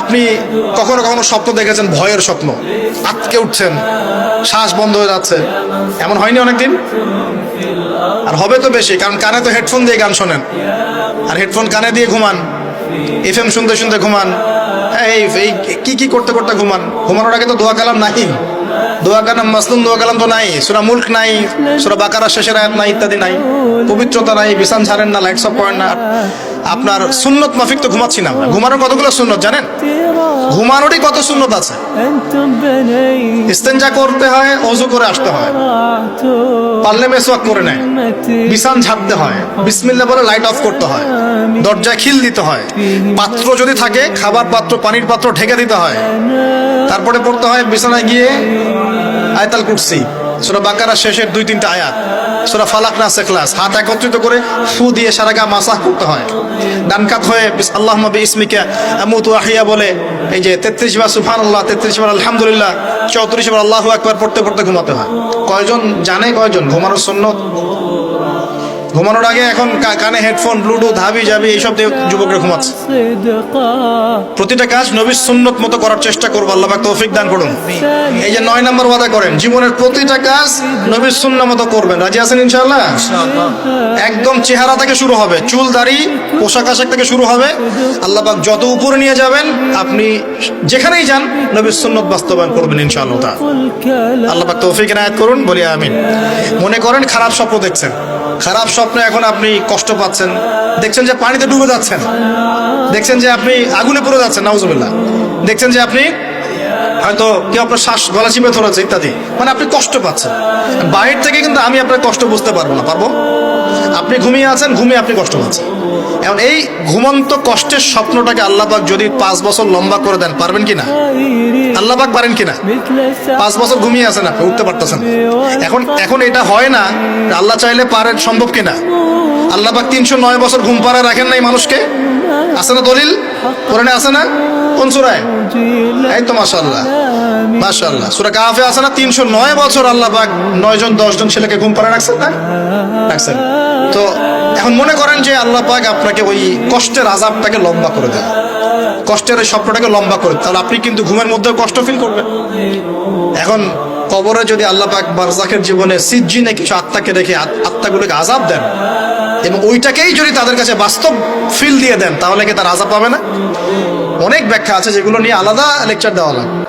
আপনি কখনো কখনো স্বপ্ন দেখেছেন, ভয়ের স্বপ্ন। আটকে উঠছেন, শ্বাস বন্ধ হয়ে যাচ্ছে। এমন হয়নি অনেকদিন? আর হবে তো বেশি, কারণ কানে তো হেডফোন দিয়ে গান শোনেন। আর হেডফোন কানে দিয়ে ঘুমান এফ এম শুনতে শুনতে ঘুমান। এই এই কি কি করতে করতে ঘুমান? ঘুমানোর আগে তো দোয়া কালাম নাই দোয়া কালাম, মাসলুম দোয়া কালাম তো নাই। সুরা মুল্ক নাই, সুরা বাকারা শেষের আয়াত নাই, ইত্যাদি নাই। পবিত্রতা নাই, বিছান ছাড়েন না লাইটস অফ করেন না। আপনার সুন্নত মাফিক তো ঘুমাচ্ছি না ঘুমানোর কতগুলো সুন্নত জানেন? ঘুমানোরই কত সুন্নত আছে? ইস্তেঞ্জা করতে হয়, অজু করে আসতে হয়। পারলে মেসওয়াক করে নেয়। বিছান ঝাড়তে হয়। বিসমিল্লা বলে লাইট অফ করতে হয়। দরজায় খিল দিতে হয়। পাত্র যদি থাকে, খাবার পাত্র, পানির পাত্র ঢেকে দিতে হয়। তারপরে পড়তে হয় বিছানায় গিয়ে আয়তাল কুটসি সুরা বাকারা শেষের দুই, তিনটা আয়াত। সুরা ফালাক না সেখলাস হাত একত্রিত করে ফু দিয়ে সারা গা মাসাহ করতে হয়। ডানকাত হয়ে আল্লাহ নবী ইসমিকা আমুত আহিয়া বলে, এই যে তেত্রিশ বার সুফান আল্লাহ তেত্রিশ বার আলহামদুলিল্লাহ, চৌত্রিশ বার আল্লাহ একবার পড়তে পড়তে ঘুমাতে হয়। কয়জন জানে কয়জন? ঘুমানোর সন্ন্যত ঘুমানোর আগে এখন কানে হেডফোন ব্লুটুথ হাবি জাবি এইসব দিয়ে যুবকরা ঘুমাচ্ছে। প্রতিটা কাজ নবীর সুন্নত মতো করার চেষ্টা করব আল্লাহ তৌফিক দান করুন। এই যে নয় নম্বর ওয়াদা করেন জীবনের প্রতিটা কাজ নবীর সুন্ন মতো করবেন। রাজি আছেন ইনশাআল্লাহ? একদম চেহারা থেকে শুরু হবে চুল দাড়ি পোশাক আশাক থেকে শুরু হবে। আল্লাহ পাক যত উপরে নিয়ে যাবেন আপনি যেখানেই যান নবীর সুন্নত বাস্তবায়ন করবেন ইনশাআল্লাহ। আল্লাহ পাক তৌফিক নায়াত করুন বলি আমিন। মনে করেন খারাপ স্বপ্ন দেখছেন। খারাপ স্বপ্ন এখন আপনি কষ্ট পাচ্ছেন। দেখছেন যে পানিতে ডুবে যাচ্ছেন। দেখছেন যে আপনি আগুনে পড়ে যাচ্ছেন, নাউজুবিল্লাহ। দেখছেন যে আপনি হয়তো কেউ আপনার শ্বাস গলা চিপে ধরেছে ইত্যাদি। মানে আপনি কষ্ট পাচ্ছেন। বাইরে থেকে কিন্তু আমি আপনার কষ্ট বুঝতে পারব না, পারব? আপনি ঘুমিয়ে আছেন, ঘুমিয়ে আপনি কষ্ট পাচ্ছেন। এখন এই ঘুমন্ত কষ্টের স্বপ্নটাকে আল্লাহবাক যদি পাঁচ বছর লম্বা করে দেন, পারবেন কিনা আল্লাহবাক পারেন কিনা পাঁচ বছর ঘুমিয়ে আসেন আপনি উঠতে পারতেছেন এখন এখন এটা হয় না, আল্লাহ চাইলে পারেন, সম্ভব কিনা আল্লাহবাক তিনশো নয় বছর ঘুম পাড়া রাখেন নাই মানুষকে? আছে না দলিল? কোরআনে আছে না? কোন সুরায়? এই তো মাশাআল্লাহ মাশাআল্লাহ। সূরা কাফে আছে না? তিনশো নয় বছর আল্লাহ পাক নয় জন দশ জন ছেলেকে ঘুম পাড়া রাখছেন না? রাখছেন। তো এখন মনে করেন যে আল্লাহ পাক আপনাকে ওই কষ্টের আজাবটাকে লম্বা করে দেয় কষ্টের ওই স্বপ্নটাকে লম্বা করে তাহলে আপনি কিন্তু ঘুমের মধ্যে কষ্ট ফিল করবেন। এখন কবরে যদি আল্লাহ পাক বারজাকের জীবনে সিজ্জিনে কিছু আত্মাকে রেখে আত্মাগুলোকে আজাব দেন এবং ওইটাকেই যদি তাদের কাছে বাস্তব ফিল দিয়ে দেন, তাহলে কি তার আজাব পাবে না? অনেক ব্যাখ্যা আছে যেগুলো নিয়ে আলাদা লেকচার দেওয়া লাগবে।